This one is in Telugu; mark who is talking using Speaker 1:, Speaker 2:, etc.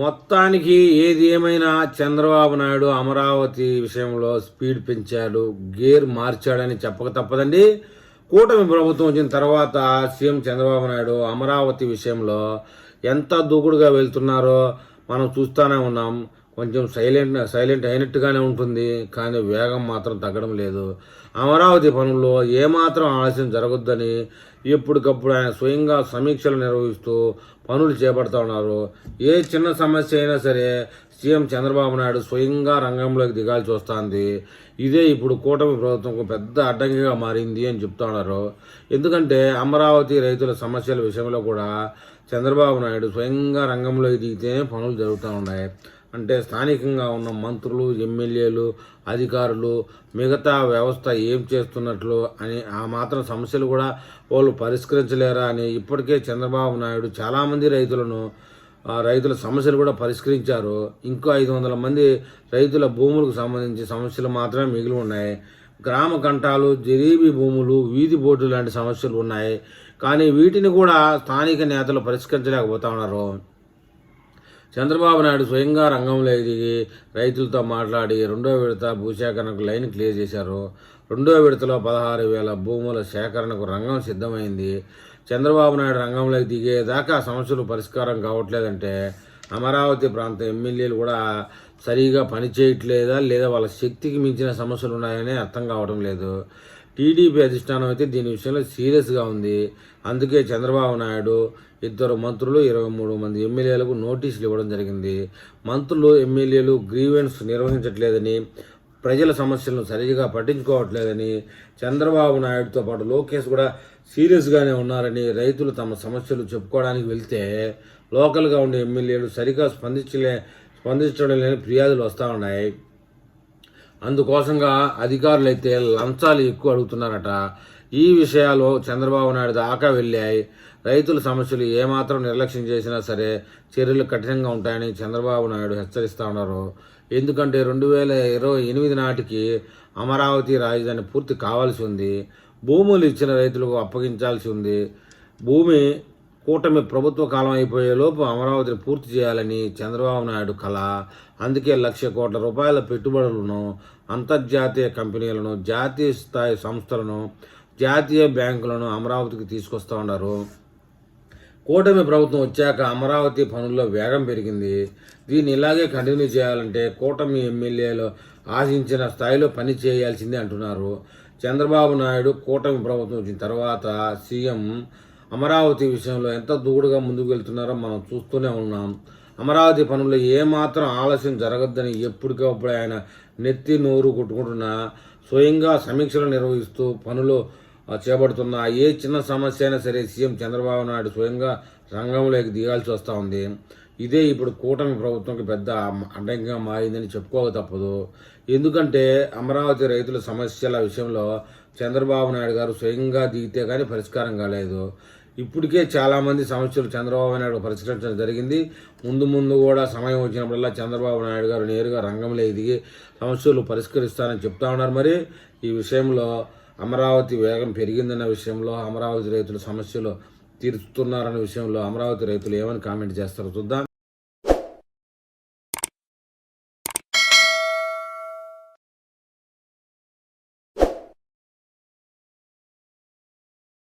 Speaker 1: మొత్తానికి ఏది ఏమైనా చంద్రబాబు నాయుడు అమరావతి విషయంలో స్పీడ్ పెంచాడు గేర్ మార్చాడని చెప్పక తప్పదండి. కూటమి ప్రభుత్వం వచ్చిన తర్వాత సీఎం చంద్రబాబు నాయుడు అమరావతి విషయంలో ఎంత దూకుడుగా వెళ్తున్నారో మనం చూస్తూనే ఉన్నాం. కొంచెం సైలెంట్ సైలెంట్ అయినట్టుగానే ఉంటుంది కానీ వేగం మాత్రం తగ్గడం లేదు. అమరావతి పనుల్లో ఏమాత్రం ఆలస్యం జరగొద్దని ఎప్పటికప్పుడు ఆయన స్వయంగా సమీక్షలు నిర్వహిస్తూ పనులు చేపడుతూ ఉన్నారు. ఏ చిన్న సమస్య అయినా సరే సీఎం చంద్రబాబు నాయుడు స్వయంగా రంగంలోకి దిగాల్సి వస్తుంది. ఇదే ఇప్పుడు కూటమి ప్రభుత్వంకు పెద్ద అడ్డంకిగా మారింది అని చెప్తా ఉన్నారు. ఎందుకంటే అమరావతి రైతుల సమస్యల విషయంలో కూడా చంద్రబాబు నాయుడు స్వయంగా రంగంలోకి దిగితేనే పనులు జరుగుతూ ఉన్నాయి. అంటే స్థానికంగా ఉన్న మంత్రులు ఎమ్మెల్యేలు అధికారులు మిగతా వ్యవస్థ ఏం చేస్తున్నట్లు అని ఆ మాత్రం సమస్యలు కూడా వాళ్ళు పరిష్కరించలేరా అని ఇప్పటికే చంద్రబాబు నాయుడు చాలామంది రైతులను రైతుల సమస్యలు కూడా పరిష్కరించారు. ఇంకో ఐదు వందల మంది రైతుల భూములకు సంబంధించి సమస్యలు మాత్రమే మిగిలి ఉన్నాయి. గ్రామ కంటాలు జరీబీ భూములు వీధి బోర్డు లాంటి సమస్యలు ఉన్నాయి. కానీ వీటిని కూడా స్థానిక నేతలు పరిష్కరించలేకపోతా ఉన్నారు. చంద్రబాబు నాయుడు స్వయంగా రంగంలో దిగి రైతులతో మాట్లాడి రెండో విడత భూసేకరణకు లైన్ క్లియర్ చేశారు. రెండో విడతలో పదహారు వేల భూముల సేకరణకు రంగం సిద్ధమైంది. చంద్రబాబు నాయుడు రంగంలోకి దిగేదాకా సమస్యలు పరిష్కారం కావట్లేదంటే అమరావతి ప్రాంత ఎమ్మెల్యేలు కూడా సరిగా పనిచేయట్లేదా లేదా వాళ్ళ శక్తికి మించిన సమస్యలు ఉన్నాయని అర్థం కావడం లేదు. టీడీపీ అధిష్టానం అయితే దీని విషయంలో సీరియస్గా ఉంది. అందుకే చంద్రబాబు నాయుడు ఇద్దరు మంత్రులు ఇరవై మూడు మంది ఎమ్మెల్యేలకు నోటీసులు ఇవ్వడం జరిగింది. మంత్రులు ఎమ్మెల్యేలు గ్రీవెన్స్ నిర్వహించట్లేదని ప్రజల సమస్యలను సరిగా పట్టించుకోవట్లేదని చంద్రబాబు నాయుడుతో పాటు లోకేష్ కూడా సీరియస్గానే ఉన్నారని రైతులు తమ సమస్యలు చెప్పుకోవడానికి వెళ్తే లోకల్గా ఉండే ఎమ్మెల్యేలు సరిగా స్పందించలే స్పందించడం లేని ఫిర్యాదులు వస్తూ ఉన్నాయి. అందుకోసంగా అధికారులు అయితే లంచాలు ఎక్కువ అడుగుతున్నారట. ఈ విషయాలు చంద్రబాబు నాయుడు దాకా వెళ్ళాయి. రైతుల సమస్యలు ఏమాత్రం నిర్లక్ష్యం చేసినా సరే చర్యలు కఠినంగా ఉంటాయని చంద్రబాబు నాయుడు హెచ్చరిస్తూ ఉన్నారు. ఎందుకంటే రెండు వేల ఇరవై ఎనిమిది నాటికి అమరావతి రాజధాని పూర్తి కావాల్సి ఉంది. భూములు ఇచ్చిన రైతులకు అప్పగించాల్సి ఉంది. భూమి కూటమి ప్రభుత్వ కాలం అయిపోయేలోపు అమరావతిని పూర్తి చేయాలని చంద్రబాబు నాయుడు కళ అందుకే లక్ష కోట్ల రూపాయల పెట్టుబడులను అంతర్జాతీయ కంపెనీలను జాతీయ స్థాయి సంస్థలను జాతీయ బ్యాంకులను అమరావతికి తీసుకొస్తా ఉన్నారు. కూటమి ప్రభుత్వం వచ్చాక అమరావతి పనుల్లో వేగం పెరిగింది. దీన్ని ఇలాగే కంటిన్యూ చేయాలంటే కూటమి ఎమ్మెల్యేలు ఆశించిన స్థాయిలో పని చేయాల్సిందే అంటున్నారు. చంద్రబాబు నాయుడు కూటమి ప్రభుత్వం వచ్చిన తర్వాత సీఎం అమరావతి విషయంలో ఎంత దూకుడుగా ముందుకు వెళ్తున్నారో మనం చూస్తూనే ఉన్నాం. అమరావతి పనుల్లో ఏమాత్రం ఆలస్యం జరగద్దని ఎప్పటికప్పుడు ఆయన నెత్తి నోరు కొట్టుకుంటున్నా స్వయంగా సమీక్షలు నిర్వహిస్తూ పనులు చేపడుతున్న. ఏ చిన్న సమస్య అయినా సరే సీఎం చంద్రబాబు నాయుడు స్వయంగా రంగంలోకి దిగాల్సి వస్తూ ఉంది. ఇదే ఇప్పుడు కూటమి ప్రభుత్వంకి పెద్ద అడ్డంకిగా మారిందని చెప్పుకోక తప్పదు. ఎందుకంటే అమరావతి రైతుల సమస్యల విషయంలో చంద్రబాబు నాయుడు గారు స్వయంగా దిగితే కానీ పరిష్కారం కాలేదు. ఇప్పటికే చాలామంది సమస్యలు చంద్రబాబు నాయుడు పరిష్కరించడం జరిగింది. ముందు ముందు కూడా సమయం వచ్చినప్పుడల్లా చంద్రబాబు నాయుడు గారు నేరుగా రంగంలో దిగి సమస్యలు పరిష్కరిస్తారని చెప్తా ఉన్నారు. మరి ఈ విషయంలో అమరావతి వేగం పెరిగిందన్న విషయంలో అమరావతి రైతుల సమస్యలు తీరుస్తున్నారన్న విషయంలో అమరావతి రైతులు ఏమని కామెంట్ చేస్తారో చూద్దాం.